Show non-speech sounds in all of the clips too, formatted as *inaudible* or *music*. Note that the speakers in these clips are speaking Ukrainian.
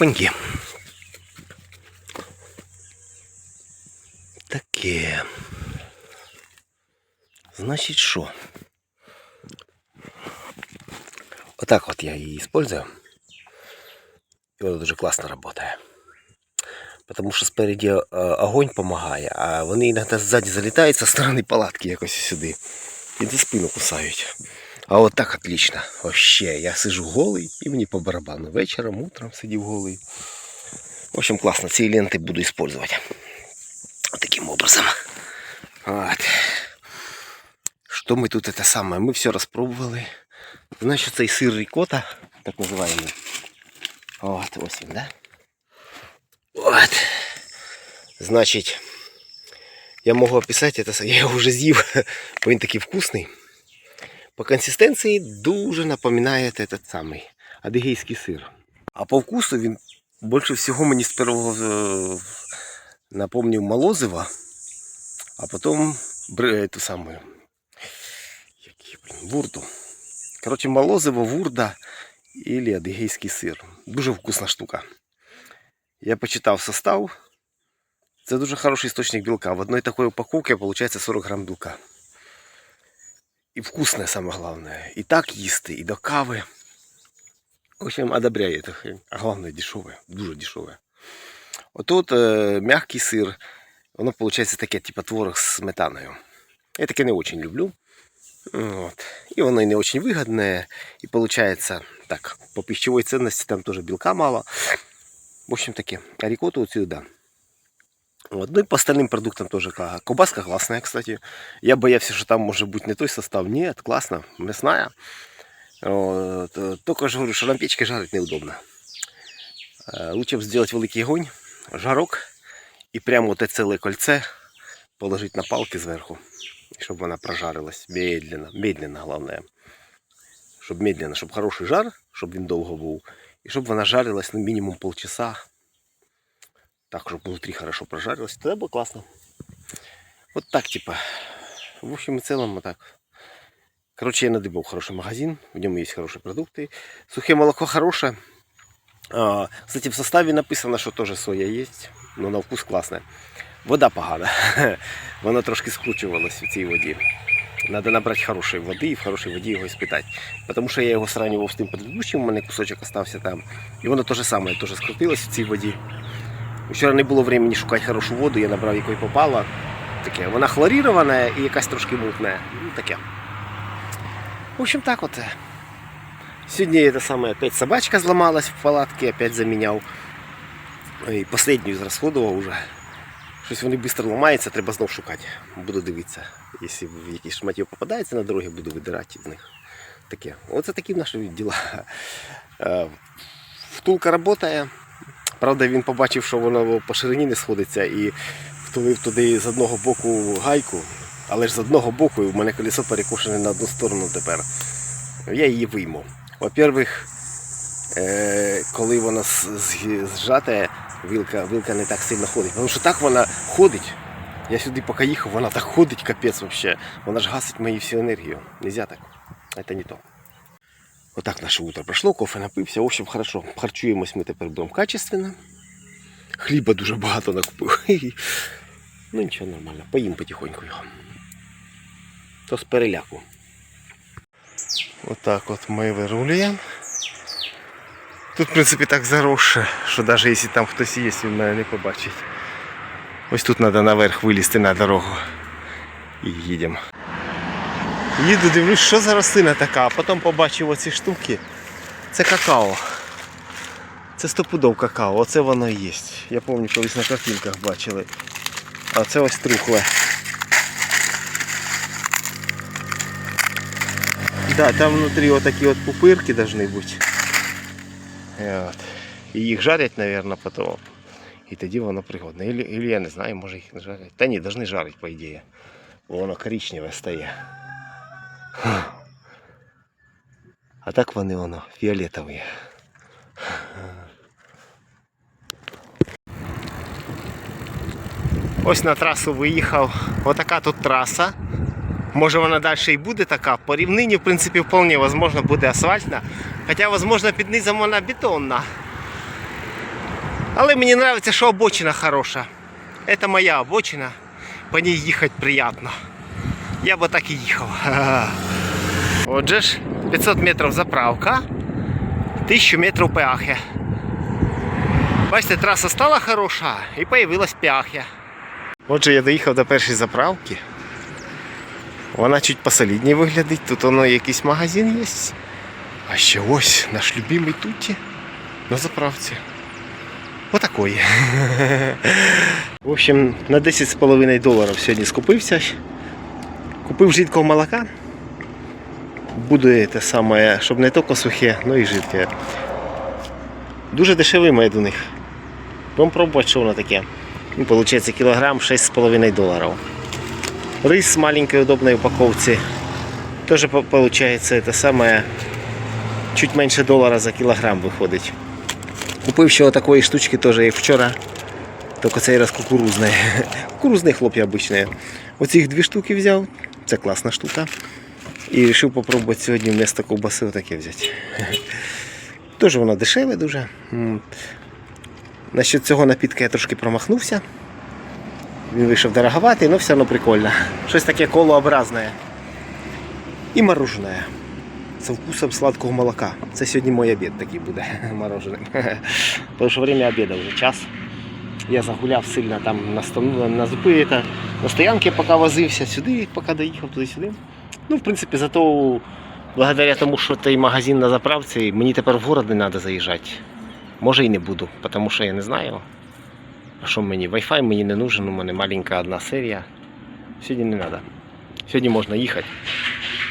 Опаньки. Таке. Значить що? Отак от я її использую. І вона дуже класно працює. Потому що спереді е, огонь допомагає, а вони іноді ззаді залітають со сторони палатки якось сюди. І за спину кусають. А от так отлично. Вообще, я сижу голий і мені по барабану. Вечором, утром сидів голий. В общем, классно. Ці ленти буду использовать. Вот таким образом. Вот. Что мы тут это самое? Мы все распробовали. Значит, цей сыр рикота, так называемый. Вот, ось він, да? Вот. Значить, я можу описати це, *laughs* я його вже з'їв, *laughs* бо він такий вкусний. По консистенції дуже напоминає этот самий адигейський сир. А по вкусу він більше всього мені з першого е, напомнив молозиво, а потім ту саму вурду. Коротше, молозиво, вурда і адигейський сир. Дуже вкусна штука. Я почитав состав. Це дуже хороший істочник білка. В одной такой упаковке получается 40 грамм білка. І вкусне саме головне. І так їсти, і до кави. В общем, одобряю эту хрень. А головне дешеве, дуже дешеве. Отут е, м'який сир, воно виходить таке, типу творог з сметаною. Я таке не очень люблю. Вот. И оно и не очень выгодное. И получается так, по пищевой ценности там тоже белка мало. В общем таки, а рикотту вот сюда. Вот. Ну и по остальным продуктам тоже. ка- Колбаска классная, кстати. Я боялся, что там может быть не той состав. Нет, классно, мясная. Вот. э, Только же говорю, что на печке жарить неудобно. Э, Лучше б сделать великий огонь, жарок и прямо вот это целое кольце положить на палки сверху. И чтобы она прожарилась медленно, медленно главное. Щоб медленно, щоб хороший жар, щоб він довго був. І щоб вона жарилась ну, мінімум полчаса. Так, щоб внутрі хорошо прожарилась. Тоді буде класно. Вот так, типа. В общем и целом, вот так. Короче, я надыбал хороший магазин, в нем есть хорошие продукты. Сухое молоко хорошее. А, кстати, в составе написано, что тоже соя есть, но на вкус классная. Вода погана. *laughs* Вона трошки скручувалась в цій воді. Надо набрати хорошої води і в хорошій воді його спитати. Тому що я його сравнював з тим предыдущим, у мене кусочок остався там. І воно те ж саме, теж скрутилось в цій воді. Вчора не було времени шукати хорошу воду, я набрав якої попало. Таке. Вона хлорірована і якась трошки мутна. Ну, таке. В общем, так от. Сьогодні это самое, опять собачка зламалась в палатці, опять заміняв. І последню зрасходував уже. Щось вони швидко ламаються, треба знов шукати. Буду дивитися. Якщо в якісь шматів попадається на дорогі, буду видирати з них. Таке. Оце такі наші діла. Е, Втулка працює. Правда, він побачив, що воно по ширині не сходиться і втулив туди з одного боку гайку, але ж з одного боку і в мене колесо перекошене на одну сторону тепер. Я її вийму. Во-первых, е, коли воно зжате, вилка, вилка не так сильно ходить. Тому що так вона ходить. Я сюди поки їхав, вона так ходить, капець вообще. Вона ж гасить мою всю енергію. Нельзя так. Это не то. Отак наше утро пройшло, кофе напився. В общем, хорошо. Харчуємось ми тепер будемо качественно. Хліба дуже багато накупив. *laughs* Ну нічого, нормально. Поїм потихоньку його. То з переляку. Отак от ми вирулюємо. Тут, в принципі, так заросше, що навіть якщо там хтось є, він мене не побачить. Ось тут треба наверх вилізти на дорогу. І їдемо. Їду, дивлюсь, що за рослина така, а потім побачив оці штуки. Це какао. Це стопудов какао, оце воно і є. Я пам'ятаю, колись на картинках бачили. А це ось трухле. Да, там внутрі отакі от пупирки должны бути. І, от. і їх жарять, мабуть, потім. І тоді воно пригодне. Или я не знаю, може їх не жарять. Та ні, повинні жарити, по ідеї. Бо воно коричневе стає. А так вони воно фіолетові. Ось на трасу виїхав. Отака тут траса. Може вона далі і буде така. По рівнині, в принципі, вполне возможно, буде асфальтна. Хоча, возможно, під низом вона бетонна. Але мені подобається, що обочина хороша. Це моя обочина. По ній їхати приємно. Я би так і їхав. *laughs* Отже ж, 500 метрів заправка, 1000 метрів пеахи. Бачите, траса стала хороша і появилась пеахя. Отже, я доїхав до першої заправки. Вона чуть посолідніше виглядить. Тут воно якийсь магазин є. А ще ось наш любимий туті на заправці. Отакої. *laughs* В общем, на 10,5 доларів сьогодні скупився. Купив жидкого молока. Буде те саме, щоб не тільки сухе, але і жидке. Дуже дешевий мед у них. Будемо пробувати, що воно таке. Ну, Получається кілограм 6,5 доларів. Рис в маленькой удобной упаковці. По- получается это самое чуть менше долара за кілограм виходить. Купив ще такої штучки теж, як вчора. Тільки цей раз кукурузний. *laughs* Кукурузний хлоп'я обичний. Оцих дві штуки взяв. Це класна штука. І вирішив попробувати сьогодні вместо ковбаси отаке взяти. Теж воно дешеве дуже. Насчет цього напітка я трошки промахнувся. Він вийшов дороговатий, але все одно прикольно. Щось таке колообразне. І мороженое. Со вкусом сладкого молока. Це сьогодні мій обід такий буде *laughs* мороженим. Тому що время обіду вже час. Я загуляв сильно там на, на зупи, на стоянці, поки возився сюди, поки доїхав туди-сюди. Ну, в принципі, зато благодаря тому, що цей магазин на заправці, мені тепер в город не треба заїжджати. Може і не буду, тому що я не знаю. А що мені? Wi-Fi мені не нужен, у мене маленька одна серія. Сьогодні не треба. Сьогодні можна їхати.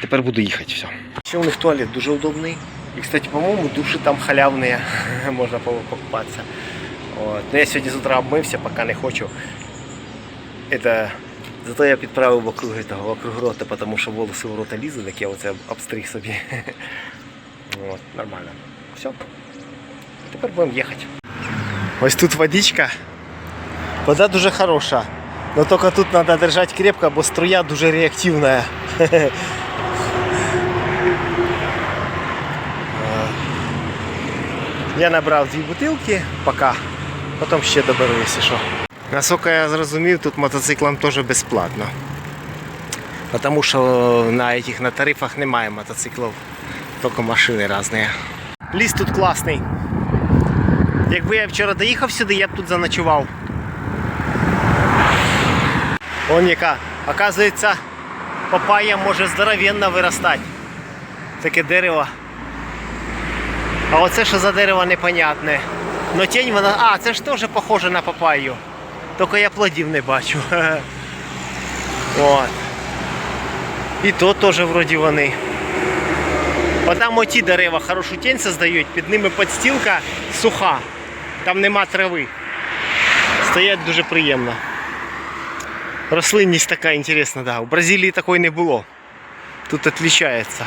Тепер буду їхати, все. Ще у них туалет дуже удобний. І, кстати, по-моєму, душі там халявні, *laughs* можна покупатися. От. Ну, я сьогодні з утра обмився, поки не хочу. Это... Зато я підправив вокруг, этого, вокруг рота, тому що волоси в рота лізуть, так я оце обстриг собі. *laughs* От, нормально. Все. Тепер будемо їхати. Ось тут водичка. Вода дуже хороша. Но только тут надо держать крепко, бо струя дуже реактивная. *laughs* Я набрав дві бутилки пока. Потім ще доберу, якщо що. Наскільки я зрозумів, тут мотоциклам теж безплатно. Тому що на, этих, на тарифах немає мотоциклів, тільки машини різні. Ліс тут класний. Якби я вчора доїхав сюди, я б тут заночував. Вон яка. Оказується, папая може здоровенно виростати. Таке дерево. А оце що за дерево непонятне. Но тінь вона. А, це ж теж похоже на папайю. Тільки я плодів не бачу. *laughs* От. І то теж вроді вони. Отам оті дерева хорошу тінь создають, під ними подстілка суха. Там нема трави. Стоять дуже приємно. Рослинність така інтересна, да. У Бразилії такої не було. Тут відрізняється.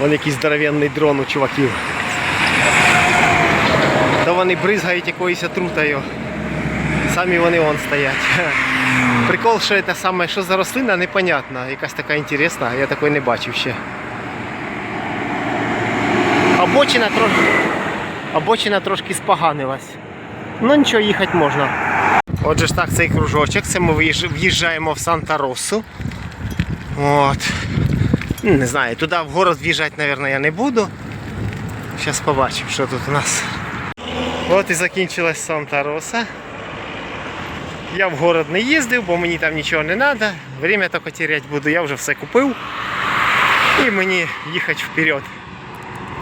Вон якийсь здоровенний дрон у чуваків. Вони бризгають якоюсь отрутою. Самі вони вон стоять. *laughs* Прикол, що це саме, що за рослина, непонятно. Якась така інтересна, я такої не бачив ще. Обочина трошки. Обочина трошки споганилась. Ну нічого, їхати можна. Отже ж так, цей кружочок, це ми в'їжджаємо в Санта-Росу. От. Не знаю, туди в город в'їжджати, мабуть, я не буду. Зараз побачимо, що тут у нас. От і закінчилась Санта-Роса. Я в город не їздив, бо мені там нічого не треба. Время тільки теряти буду, я вже все купив. І мені їхати вперед.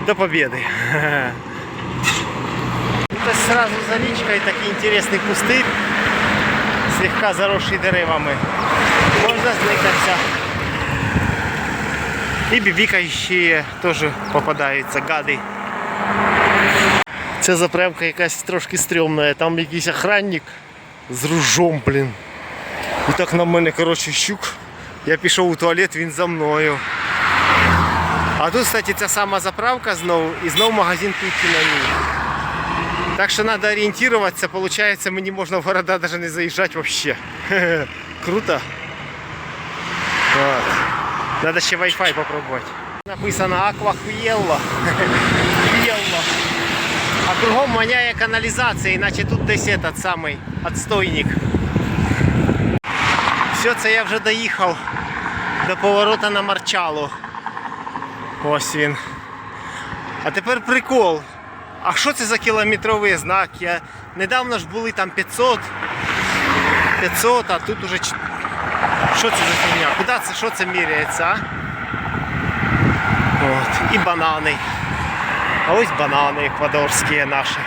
До победы. *laughs* Тут сразу за річкою такий інтересний пустир, слегка заросший деревами. Можна зникатися. І бібікаючі теж попадаються гади. Ця заправка якась трошки стрьомна, там якийсь охранник з ружом, блін. І так на мене, коротше, щук. Я пішов у туалет, він за мною. А тут, кстати, ця сама заправка знову і знову магазин Путіна на ній. Так що треба орієнтуватися, виходить, мені можна в города навіть не заїжджати взагалі. *laughs* Круто. Вот. Надо ще Wi-Fi попробувати. Написано Аквахуєлло. Хуєлло. *laughs* А кругом воняє каналізація, іначе тут десь этот самий отстойник. Все, це я вже доїхав до поворота на Марчалу. Ось він. А тепер прикол. А що це за кілометровий знак? Я... Недавно ж були там 500. 500, а тут уже. Що це за фігня? Куди це, що це міряється, а? От. І банани. А ось банани еквадорські наші.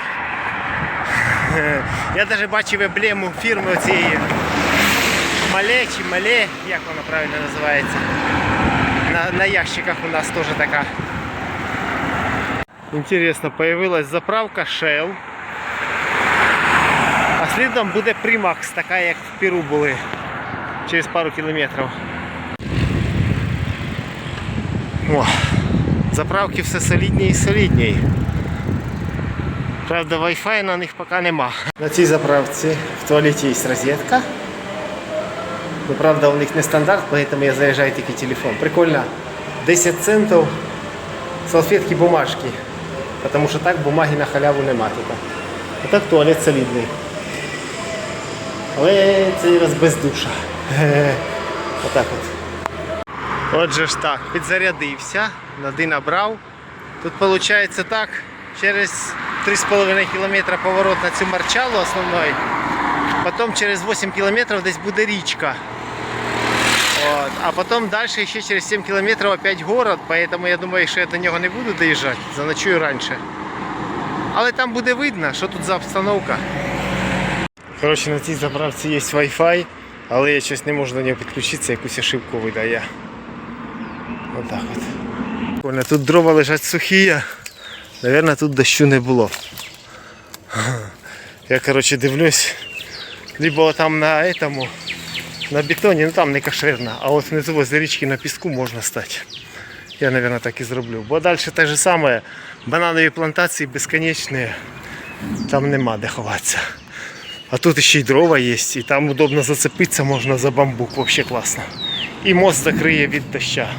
*laughs* Я навіть бачив емблему фірми цієї. Мале чи мале, як вона правильно називається. На, на ящиках у нас теж така. Интересно, появилась заправка Shell. А слідом буде Primax, така як в Перу були. Через пару кілометрів. О, Заправки все солідні і солідні. Правда, Wi-Fi на них поки нема. На цій заправці в туалеті є розетка. Ну, правда, у них не стандарт, поэтому я заряжаю тільки телефон. Прикольно. 10 центів салфетки бумажки. Потому що так бумаги на халяву нема тут. А так туалет солідний. Але цей раз без душа. *laughs* Отак от. Отже ж так, підзарядився, нади набрав. Тут виходить так, через 3,5 км поворот на цю марчалу основної. Потім через 8 км десь буде річка. От. А потім далі ще через 7 кілометрів опять город, поэтому я думаю, що я до нього не буду доїжджати, заночую раніше. Але там буде видно, що тут за обстановка. Коротше, на цій заправці є Wi-Fi, але я щось не можу до нього підключитися, якусь ошибку видає. Отак от. Тут дрова лежать сухі. Наверное, тут дощу не було. Я коротше дивлюсь. Либо там на этому на бетоні, ну там не кошерно, а от внизу возле річки на піску можна стати. Я, мабуть, так і зроблю. Бо далі те ж саме, бананові плантації безконечні, там нема де ховатися. А тут ще й дрова є, і там удобно зацепитися можна за бамбук, взагалі класно. І мост закриє від доща.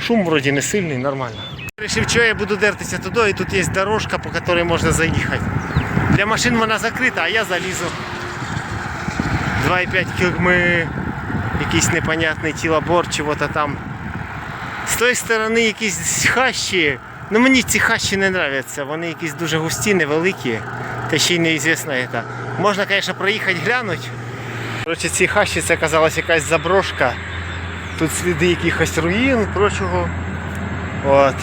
Шум вроді не сильний, нормально. Рішив, що я буду дертися туди, і тут є дорожка, по якій можна заїхати. Для машин вона закрита, а я залізу. 2,5 км, якийсь непонятний тілобор, чого-то там. З тої сторони якісь хащі. Ну мені ці хащі не подобаються, вони якісь дуже густі, невеликі, та ще й неізвісно це. Можна, звісно, проїхати глянути. Коротше, ці хащі це оказалась якась заброшка. Тут сліди якихось руїн, прочого. От.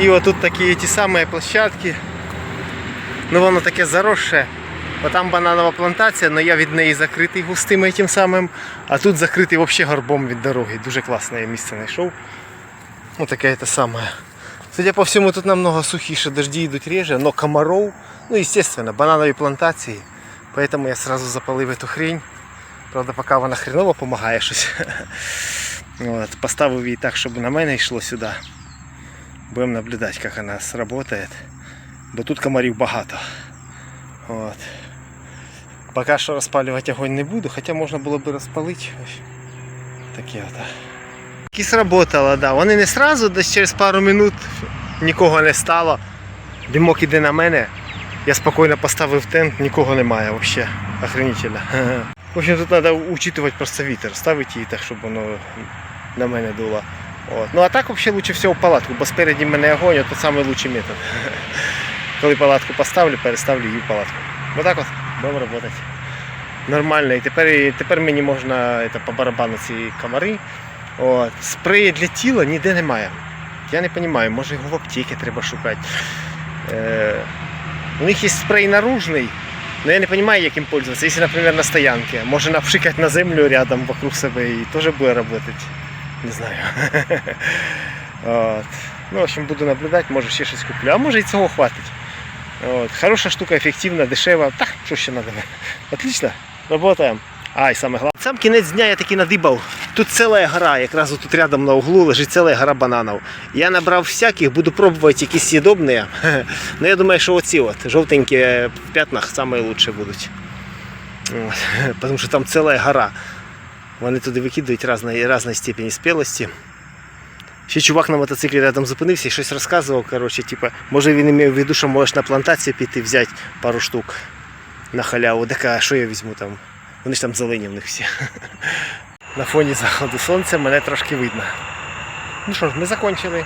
І отут такі ті самі площадки. Ну воно таке заросше. Бо там бананова плантація, але я від неї закритий густим тим самим, а тут закритий взагалі горбом від дороги. Дуже класне я місце знайшов. Ось таке те саме. Судя по всьому, тут намного сухіше, дожді йдуть реже, но комаров, ну естественно, бананові плантації. Поэтому я сразу запалив эту хрень. Правда, поки вона хреново допомагає щось. От, поставив її так, щоб на мене йшло сюди. Будемо наблюдати, як вона сработає. Бо тут комарів багато. От. Поки що розпалювати огонь не буду, хоча можна було б розпалити. Таке от. І сработало, да. Вони не сразу, десь через пару минут нікого не стало. Димок іде на мене. Я спокійно поставив тент, нікого немає взагалі. Охренительно. *laughs* В общем, тут треба учитывать просто вітер. Ставити її так, щоб воно на мене дуло. От. Ну а так взагалі лучше всього палатку, бо спереді мене огонь, це найкращий метод. *laughs* Коли палатку поставлю, переставлю її в палатку. Ось так от будемо працювати. Нормально. І тепер, тепер мені можна це, по барабану ці комари. От. Спреї для тіла ніде немає. Я не розумію, може його в аптеці треба шукати. Е, у них є спрей наружний, але я не розумію, як їм пользуватися. Якщо, наприклад, на стоянці, може напшикати на землю рядом вокруг себе і теж буде працювати. Не знаю. *laughs* От. Ну, в общем, буду наблюдати, може ще щось куплю. А може і цього хватить. От. Хороша штука, ефективна, дешева. Так, що ще треба? *laughs* Отлично, работаємо. А, і саме головне. Сам кінець дня я таки надибав. Тут ціла гора, якраз тут рядом на углу лежить ціла гора бананів. Я набрав всяких, буду пробувати якісь съедобні. *laughs* Ну я думаю, що оці от, жовтенькі в п'ятнах найкраще будуть. *laughs* Тому що там ціла гора. Вони туди викидають різної, різної степені спілості. Ще чувак на мотоциклі рядом зупинився і щось розказував. Коротше, типа, може він імів в виду, що можеш на плантацію піти взяти пару штук на халяву. Так, а що я візьму там? Вони ж там зелені в них всі. *laughs* На фоні заходу сонця мене трошки видно. Ну що ж, ми закончили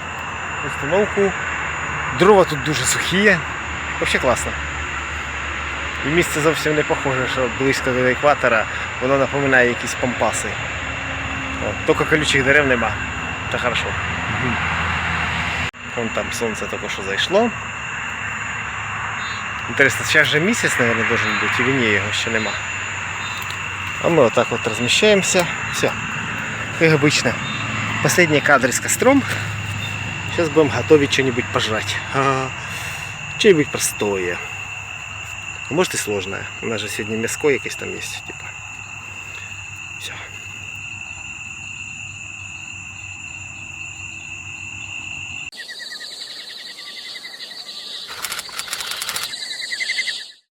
установку. Дрова тут дуже сухі. Взагалі класно. І місце зовсім не похоже, що близько до екватора, воно напоминає якісь пампаси. О, тільки колючих дерев нема. Це хорошо. Вон там сонце тільки що зайшло. Інтересно, зараз же місяць, мабуть, должен бути, или ні, його ще нема. А мы вот так вот размещаемся. Все. Как обычно. Последний кадр с костром. Сейчас будем готовить что-нибудь пожрать. Что-нибудь простое. Может и сложное. У нас же сегодня мяско якесь там есть. Типа.